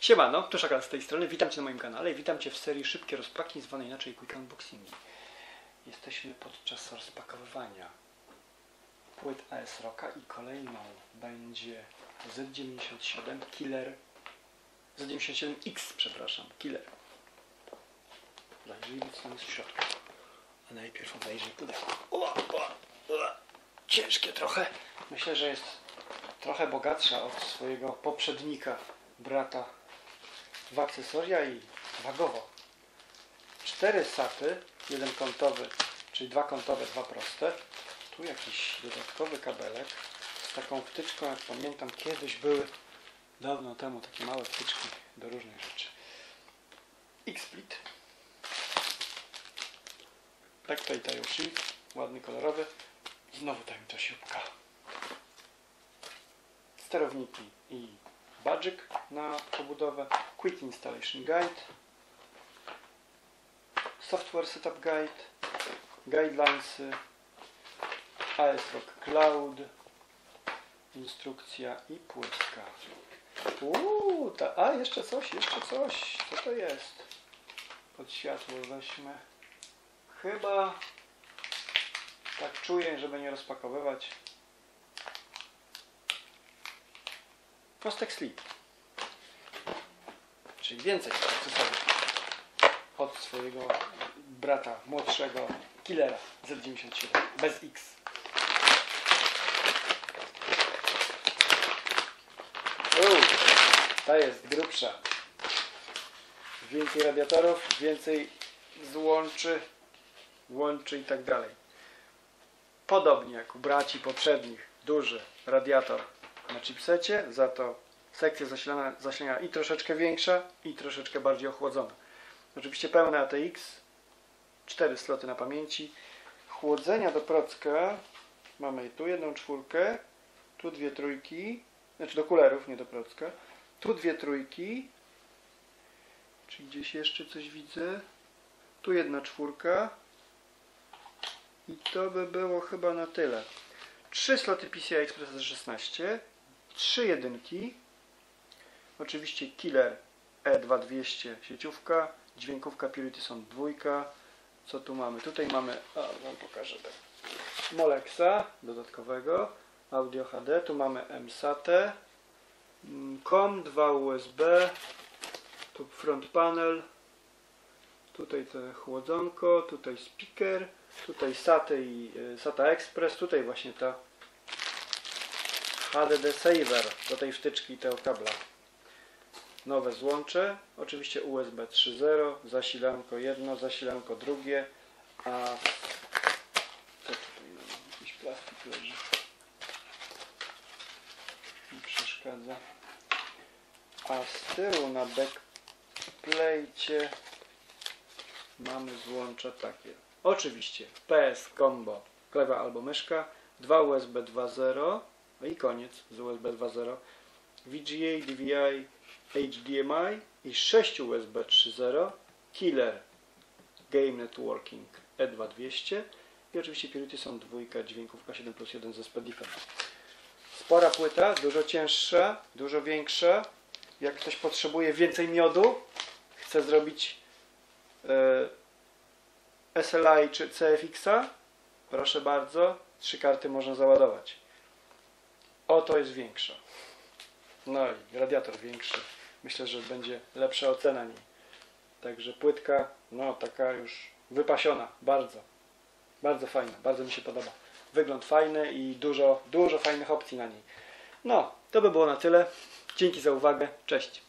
Siemano, to Szakal z tej strony, witam Cię na moim kanale i witam Cię w serii szybkie rozpaki, zwanej inaczej Quick Unboxingi. Jesteśmy podczas rozpakowywania płyt AS Rocka i kolejną będzie Z97 Killer Z97X, przepraszam, Killer. Zajrzyjmy co tam jest w środku. A najpierw obejrzyj pudełko. Ciężkie trochę. Myślę, że jest trochę bogatsza od swojego poprzednika, brata w akcesoria i wagowo. Cztery saty, jeden kątowy, czyli dwa kątowe, dwa proste. Tu jakiś dodatkowy kabelek z taką wtyczką, jak pamiętam, kiedyś były dawno temu takie małe wtyczki do różnych rzeczy. X-Split. Tutaj Tayoshi, ładny, kolorowy. Znowu ta mi to siłka. Sterowniki i badżyk na pobudowę, Quick Installation Guide, Software Setup Guide, Guidelines, AS Rock Cloud, instrukcja i płytka. Uuu, ta, a jeszcze coś, jeszcze coś. Co to jest? Pod światło weźmy. Chyba tak czuję, żeby nie rozpakowywać. Prostek Sleep. Czyli więcej akcesoriów od swojego brata młodszego Killera Z97 bez X. Uuu, ta jest grubsza. Więcej radiatorów, więcej złączy, łączy i tak dalej. Podobnie jak u braci poprzednich, duży radiator na chipsecie, za to sekcja zasilania, zasilania i troszeczkę większa i troszeczkę bardziej ochłodzona. Oczywiście pełne ATX, 4 sloty na pamięci. Chłodzenia do procka mamy tu jedną czwórkę, tu dwie trójki, znaczy do kulerów, nie do procka. Tu dwie trójki, czy gdzieś jeszcze coś widzę. Tu jedna czwórka i to by było chyba na tyle. Trzy sloty PCI Express 16 trzy jedynki. Oczywiście Killer E2200 sieciówka, dźwiękówka Purity Sound dwójka. Co tu mamy? Tutaj mamy, a wam pokażę tak. Molexa dodatkowego, Audio HD, tu mamy MSAT, COM, 2 USB, tu front panel, tutaj to chłodzonko, tutaj speaker, tutaj SATA i y, SATA Express, tutaj właśnie ta HDD Saver do tej wtyczki tego kabla. Nowe złącze, oczywiście USB 3.0, zasilanko jedno, zasilanko drugie, a co tutaj mamy? Jakiś plastik leży. Nie przeszkadza. A z tyłu na backplate mamy złącza takie. Oczywiście PS Combo, klewa albo myszka, dwa USB 2.0 no i koniec z USB 2.0. VGA, DVI, HDMI i 6 USB 3.0 Killer Game Networking E2200 i oczywiście Purity są dwójka, dźwiękówka 7 plus 1 ze Spedifem. Spora płyta, dużo cięższa, dużo większa. Jak ktoś potrzebuje więcej miodu, chce zrobić e, SLI czy CFX-a, proszę bardzo, trzy karty można załadować. Oto jest większa. No i radiator większy. Myślę, że będzie lepsza ocena niej. Także płytka, no taka już wypasiona. Bardzo. Bardzo fajna. Bardzo mi się podoba. Wygląd fajny i dużo, dużo fajnych opcji na niej. No, to by było na tyle. Dzięki za uwagę. Cześć.